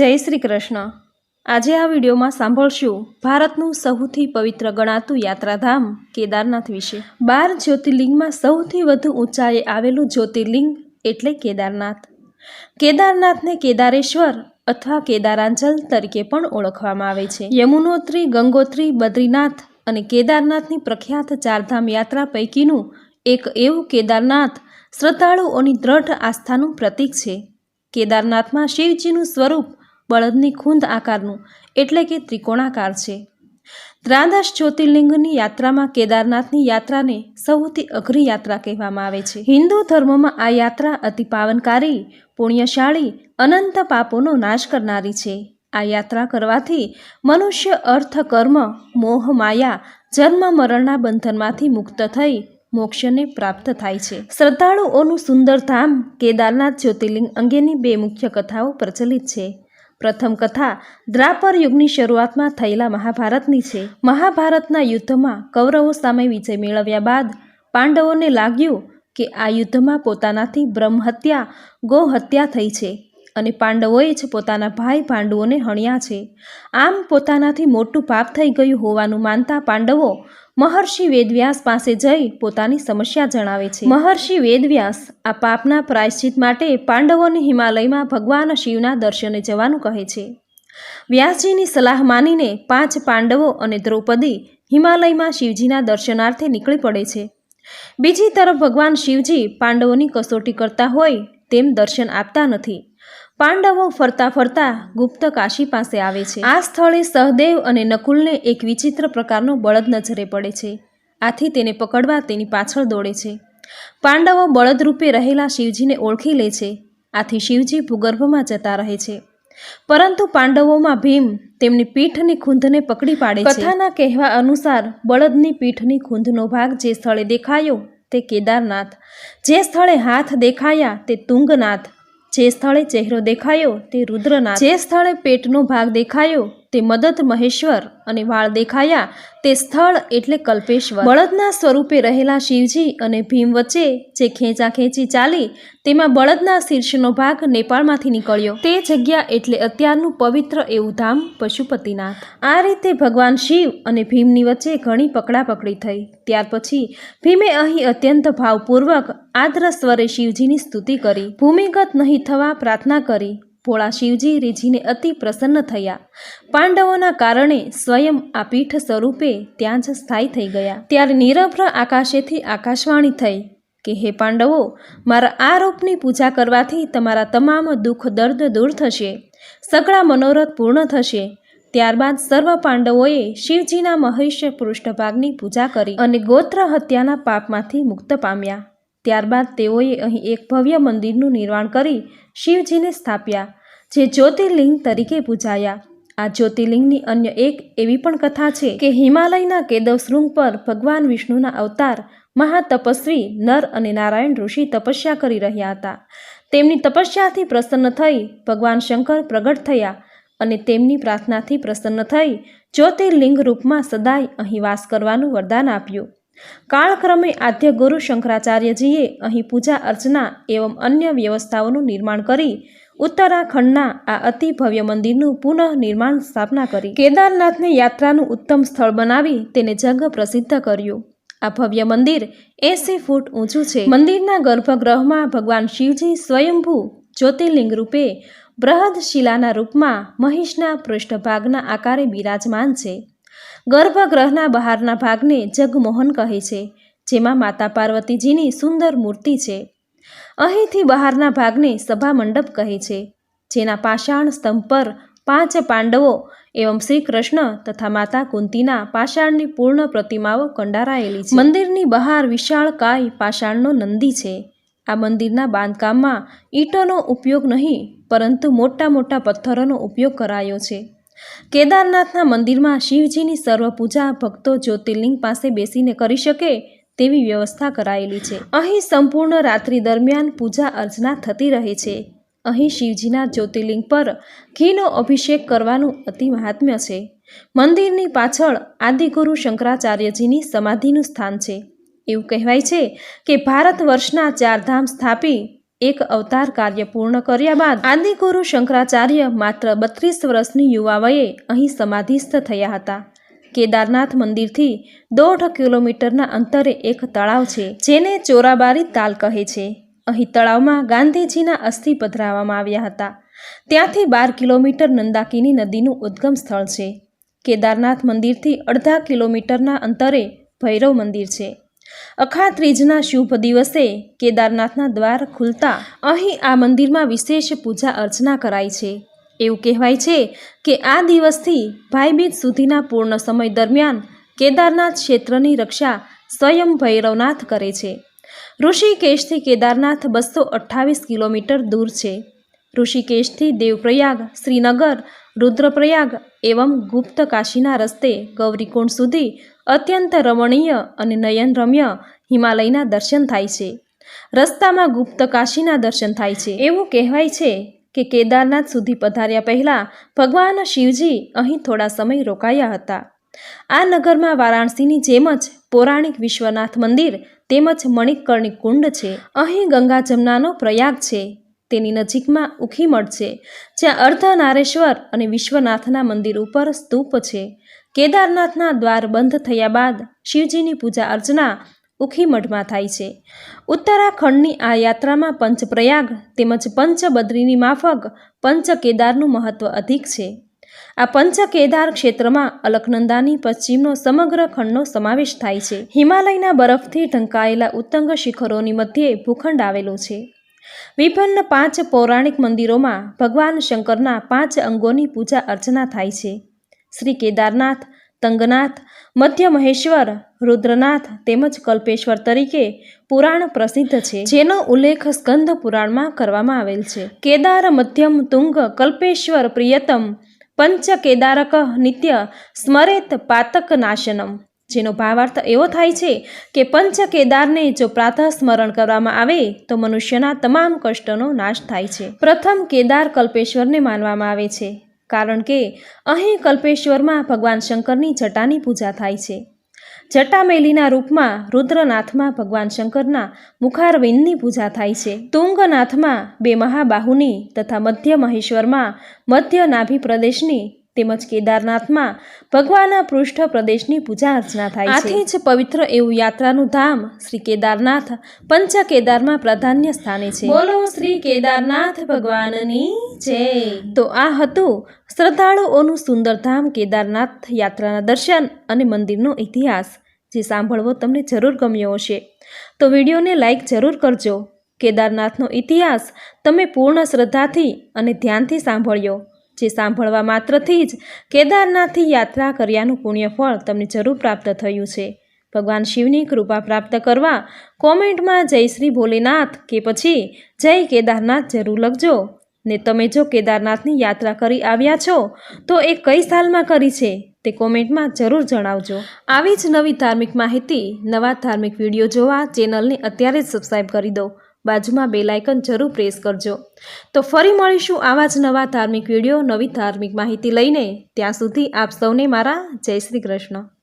જય શ્રી કૃષ્ણ. આજે આ વિડીયોમાં સાંભળશું ભારતનું સૌથી પવિત્ર ગણાતું યાત્રાધામ કેદારનાથ વિશે. બાર જ્યોતિર્લિંગમાં સૌથી વધુ ઊંચાઈએ આવેલું જ્યોતિર્લિંગ એટલે કેદારનાથ. કેદારનાથને કેદારેશ્વર અથવા કેદારાંચલ તરીકે પણ ઓળખવામાં આવે છે. યમુનોત્રી, ગંગોત્રી, બદ્રીનાથ અને કેદારનાથની પ્રખ્યાત ચારધામ યાત્રા પૈકીનું એક એવું કેદારનાથ શ્રદ્ધાળુઓની દ્રઢ આસ્થાનું પ્રતીક છે. કેદારનાથમાં શિવજીનું સ્વરૂપ બળદની ખૂંદ આકારનું એટલે કે ત્રિકોણાકાર છે. દ્રાદશ જ્યોતિર્લિંગની યાત્રામાં કેદારનાથની યાત્રાને સૌથી અઘરી યાત્રા કહેવામાં આવે છે. હિન્દુ ધર્મમાં આ યાત્રા અતિ પાવનકારી, પુણ્યશાળી, અનંત પાપોનો નાશ કરનારી છે. આ યાત્રા કરવાથી મનુષ્ય અર્થ, કર્મ, મોહ, માયા, જન્મ, મરણના બંધનમાંથી મુક્ત થઈ મોક્ષને પ્રાપ્ત થાય છે. શ્રદ્ધાળુઓનું સુંદર ધામ કેદારનાથ જ્યોતિર્લિંગ અંગેની બે મુખ્ય કથાઓ પ્રચલિત છે. પ્રથમ કથા દ્રાપર યુગની શરૂઆતમાં થયેલા મહાભારતની છે. મહાભારતના યુદ્ધમાં કૌરવો સામે વિજય મેળવ્યા બાદ પાંડવોને લાગ્યું કે આ યુદ્ધમાં પોતાનાથી બ્રહ્મહત્યા ગોહત્યા થઈ છે અને પાંડવોએ જ પોતાના ભાઈ પાંડવોને હણ્યા છે. આમ પોતાનાથી મોટું પાપ થઈ ગયું હોવાનું માનતા પાંડવો મહર્ષિ વેદવ્યાસ પાસે જઈ પોતાની સમસ્યા જણાવે છે. મહર્ષિ વેદવ્યાસ આ પાપના પ્રાયશ્ચિત માટે પાંડવોને હિમાલયમાં ભગવાન શિવના દર્શને જવાનું કહે છે. વ્યાસજીની સલાહ માનીને પાંચ પાંડવો અને દ્રૌપદી હિમાલયમાં શિવજીના દર્શનાર્થે નીકળી પડે છે. બીજી તરફ ભગવાન શિવજી પાંડવોની કસોટી કરતા હોય તેમ દર્શન આપતા નથી. પાંડવો ફરતા ફરતા ગુપ્ત કાશી પાસે આવે છે. આ સ્થળે સહદેવ અને નકુલને એક વિચિત્ર પ્રકારનો બળદ નજરે પડે છે. આથી તેને પકડવા તેની પાછળ દોડે છે. પાંડવો બળદ રૂપે રહેલા શિવજીને ઓળખી લે છે. આથી શિવજી ભૂગર્ભમાં જતા રહે છે. પરંતુ પાંડવોમાં ભીમ તેમની પીઠની ખૂંધને પકડી પાડે છે. કથાના કહેવા અનુસાર બળદની પીઠની ખૂંધનો ભાગ જે સ્થળે દેખાયો તે કેદારનાથ. જે સ્થળે હાથ દેખાયા તે તુંગનાથ. જે સ્થળે ચહેરો દેખાયો તે રુદ્રનાથ. જે સ્થળે પેટનો ભાગ દેખાયો તે મદદ મહેશ્વર અને વાળ દેખાયા. તે સ્થળ એટલે કલ્પેશ્વર. બળદના સ્વરૂપે રહેલા શિવજી અને ભીમ વચ્ચે જે ખેંચા ખેંચી ચાલી, તેમાં બળદના શીર્ષનો ભાગ નેપાળમાંથી નીકળ્યો. તે જગ્યા એટલે અત્યારનું પવિત્ર એવું ધામ પશુપતિનાથ. આ રીતે ભગવાન શિવ અને ભીમની વચ્ચે ઘણી પકડાપકડી થઈ. ત્યાર પછી ભીમે અહીં અત્યંત ભાવપૂર્વક આદ્ર સ્વરે શિવજીની સ્તુતિ કરી. ભૂમિગત નહીં થવા પ્રાર્થના કરી. ભોળા શિવજી રીઝીને અતિ પ્રસન્ન થયા. પાંડવોના કારણે સ્વયં આ પીઠ સ્વરૂપે ત્યાં જ સ્થાયી થઈ ગયા. ત્યારે નિરભ્ર આકાશેથી આકાશવાણી થઈ કે, હે પાંડવો, મારા આ રૂપની પૂજા કરવાથી તમારા તમામ દુઃખ, દર્દ દૂર થશે. સગળા મનોરથ પૂર્ણ થશે. ત્યારબાદ સર્વ પાંડવોએ શિવજીના મહિષ્ય પૃષ્ઠભાગની પૂજા કરી અને ગોત્ર હત્યાના પાપમાંથી મુક્ત પામ્યા. ત્યારબાદ તેઓએ અહીં એક ભવ્ય મંદિરનું નિર્માણ કરી શિવજીને સ્થાપ્યા, જે જ્યોતિર્લિંગ તરીકે પૂજાયા. આ જ્યોતિર્લિંગની અન્ય એક એવી પણ કથા છે કે હિમાલયના કેદવ શૃંગ પર ભગવાન વિષ્ણુના અવતાર મહાતપસ્વી નર અને નારાયણ ઋષિ તપસ્યા કરી રહ્યા હતા. તેમની તપસ્યાથી પ્રસન્ન થઈ ભગવાન શંકર પ્રગટ થયા અને તેમની પ્રાર્થનાથી પ્રસન્ન થઈ જ્યોતિર્લિંગ રૂપમાં સદાય અહીં વાસ કરવાનું વરદાન આપ્યું. કાળક્રમે આદ્ય ગુરુ શંકરાચાર્યજીએ અહીં પૂજા અર્ચના એવં અન્ય વ્યવસ્થાઓનું નિર્માણ કરી ઉત્તરાખંડના આ અતિ ભવ્ય મંદિરનું પુનઃ નિર્માણ સ્થાપના કરી. કેદારનાથને યાત્રાનું ઉત્તમ સ્થળ બનાવી તેને જગ પ્રસિદ્ધ કર્યું. આ ભવ્ય મંદિર એસી ફૂટ ઊંચું છે. મંદિરના ગર્ભગૃહમાં ભગવાન શિવજી સ્વયંભૂ જ્યોતિર્લિંગ રૂપે બૃહદ શિલાના રૂપમાં મહિષના પૃષ્ઠભાગના આકારે બિરાજમાન છે. ગર્ભગૃહના બહારના ભાગને જગમોહન કહે છે, જેમાં માતા પાર્વતીજીની સુંદર મૂર્તિ છે. અહીંથી બહારના ભાગને સભા મંડપ કહે છે, જેના પાષાણ સ્તંભ પર પાંચ પાંડવો એવં શ્રી કૃષ્ણ તથા માતા કુંતીના પાષાણની પૂર્ણ પ્રતિમાઓ કંડારાયેલી છે. મંદિરની બહાર વિશાળ કાય પાષાણનો નંદી છે. આ મંદિરના બાંધકામમાં ઈંટોનો ઉપયોગ નહીં, પરંતુ મોટા મોટા પથ્થરોનો ઉપયોગ કરાયો છે. કેદારનાથના મંદિરમાં શિવજીની સર્વ પૂજા ભક્તો જ્યોતિર્લિંગ પાસે બેસીને કરી શકે તેવી વ્યવસ્થા કરાયેલી છે. અહીં સંપૂર્ણ રાત્રિ દરમિયાન પૂજા અર્ચના થતી રહે છે. અહીં શિવજીના જ્યોતિર્લિંગ પર ઘીનો અભિષેક કરવાનું અતિ મહાત્મ્ય છે. મંદિરની પાછળ આદિગુરુ શંકરાચાર્યજીની સમાધિનું સ્થાન છે. એવું કહેવાય છે કે ભારત વર્ષના ચારધામ સ્થાપી એક અવતાર કાર્ય પૂર્ણ કર્યા બાદ આદિગુરુ શંકરાચાર્ય માત્ર બત્રીસ વર્ષની યુવા વયે અહીં સમાધિસ્થ થયા હતા. કેદારનાથ મંદિરથી દોઢ કિલોમીટરના અંતરે એક તળાવ છે, જેને ચોરાબારી તાલ કહે છે. અહીં તળાવમાં ગાંધીજીના અસ્થિ પધરાવવામાં આવ્યા હતા. ત્યાંથી બાર કિલોમીટર નંદાકિની નદીનું ઉદ્ગમ સ્થળ છે. કેદારનાથ મંદિરથી અડધા કિલોમીટરના અંતરે ભૈરવ મંદિર છે. અખા ત્રીજના શુભ દિવસે કેદારનાથના દ્વાર ખુલતા અહીં આ મંદિરમાં વિશેષ પૂજા અર્ચના કરાય છે. એવું કહેવાય છે કે આ દિવસથી ભાઈબીજ સુધીના પૂર્ણ સમય દરમિયાન કેદારનાથ ક્ષેત્રની રક્ષા સ્વયં ભૈરવનાથ કરે છે. ઋષિકેશથી કેદારનાથ બસો અઠ્ઠાવીસ કિલોમીટર દૂર છે. ઋષિકેશથી દેવપ્રયાગ, શ્રીનગર, રુદ્રપ્રયાગ એવમ ગુપ્ત કાશીના રસ્તે ગૌરીકુંડ સુધી અત્યંત રમણીય અને નયનરમ્ય હિમાલયના દર્શન થાય છે. રસ્તામાં ગુપ્ત કાશીના દર્શન થાય છે. એવું કહેવાય છે કે કેદારનાથ સુધી પધાર્યા પહેલાં ભગવાન શિવજી અહીં થોડા સમય રોકાયા હતા. આ નગરમાં વારાણસીની જેમ જ પૌરાણિક વિશ્વનાથ મંદિર તેમજ મણિકર્ણિક કુંડ છે. અહીં ગંગા જમનાનો પ્રયાગ છે. તેની નજીકમાં ઉખીમઠ છે, જ્યાં અર્ધનારેશ્વર અને વિશ્વનાથના મંદિર ઉપર સ્તૂપ છે. કેદારનાથના દ્વાર બંધ થયા બાદ શિવજીની પૂજા અર્ચના ઉખીમઠમાં થાય છે. ઉત્તરાખંડની આ યાત્રામાં પંચપ્રયાગ તેમજ પંચબદ્રીની માફક પંચ કેદારનું મહત્વ અધિક છે. આ પંચ કેદાર ક્ષેત્રમાં અલકનંદાની પશ્ચિમનો સમગ્ર ખંડનો સમાવેશ થાય છે. હિમાલયના બરફથી ઢંકાયેલા ઉત્તંગ શિખરોની મધ્યે ભૂખંડ આવેલો છે. વિભિન્ન પાંચ પૌરાણિક મંદિરોમાં ભગવાન શંકરના પાંચ અંગોની પૂજા અર્ચના થાય છે. શ્રી કેદારનાથ, તંગનાથ, મધ્ય મહેશ્વર, રુદ્રનાથ તેમજ કલ્પેશ્વર તરીકે પુરાણ પ્રસિદ્ધ છે. જેનો ઉલ્લેખ સ્કંદ પુરાણમાં કરવામાં આવેલ છે. કેદાર મધ્યમ તુંગ કલ્પેશ્વર પ્રિયતમ પંચ કેદારક નિત્ય સ્મરેત પાતક નાશનમ. જેનો ભાવાર્થ એવો થાય છે કે પંચ કેદારને જો પ્રાતઃ સ્મરણ કરવામાં આવે તો મનુષ્યના તમામ કષ્ટનો નાશ થાય છે. પ્રથમ કેદાર કલ્પેશ્વરને માનવામાં આવે છે. કારણ કે અહીં કલ્પેશ્વરમાં ભગવાન શંકરની જટાની પૂજા થાય છે. જટામેલીના રૂપમાં રુદ્રનાથમાં ભગવાન શંકરના મુખારવિંદની પૂજા થાય છે. તુંગનાથમાં બે મહાબાહુની તથા મધ્ય મહેશ્વરમાં મધ્ય નાભી પ્રદેશની તેમજ કેદારનાથમાં ભગવાનના પૃષ્ઠ પ્રદેશની પૂજા અર્ચના થાય છે. આથી જ પવિત્ર એવું યાત્રાનું ધામ શ્રી કેદારનાથ પંચ કેદારમાં પ્રાધાન્ય સ્થાને છે. બોલો શ્રી કેદારનાથ ભગવાનની જય. તો આ હતું શ્રદ્ધાળુઓનું સુંદરધામ કેદારનાથ યાત્રાના દર્શન અને મંદિરનો ઇતિહાસ જે સાંભળવો તમને જરૂર ગમ્યો હશે. તો વિડીયોને લાઇક જરૂર કરજો. કેદારનાથનો ઇતિહાસ તમે પૂર્ણ શ્રદ્ધાથી અને ધ્યાનથી સાંભળ્યો. જે સાંભળવા માત્રથી જ કેદારનાથથી યાત્રા કર્યાનું પુણ્યફળ તમને જરૂર પ્રાપ્ત થયું છે. ભગવાન શિવની કૃપા પ્રાપ્ત કરવા કોમેન્ટમાં જય શ્રી ભોલેનાથ કે પછી જય કેદારનાથ જરૂર લખજો. ને તમે જો કેદારનાથની યાત્રા કરી આવ્યા છો, તો એ કઈ સાલમાં કરી છે તે કોમેન્ટમાં જરૂર જણાવજો. આવી જ નવી ધાર્મિક માહિતી, નવા ધાર્મિક વીડિયો જોવા ચેનલને અત્યારે જ સબસ્ક્રાઈબ કરી દો. બાજુમાં બે લાઇકન જરૂર પ્રેસ કરજો. તો ફરી મળીશું આવા જ નવા ધાર્મિક વીડિયો, નવી ધાર્મિક માહિતી લઈને. ત્યાં સુધી આપ સૌને મારા જય શ્રી કૃષ્ણ.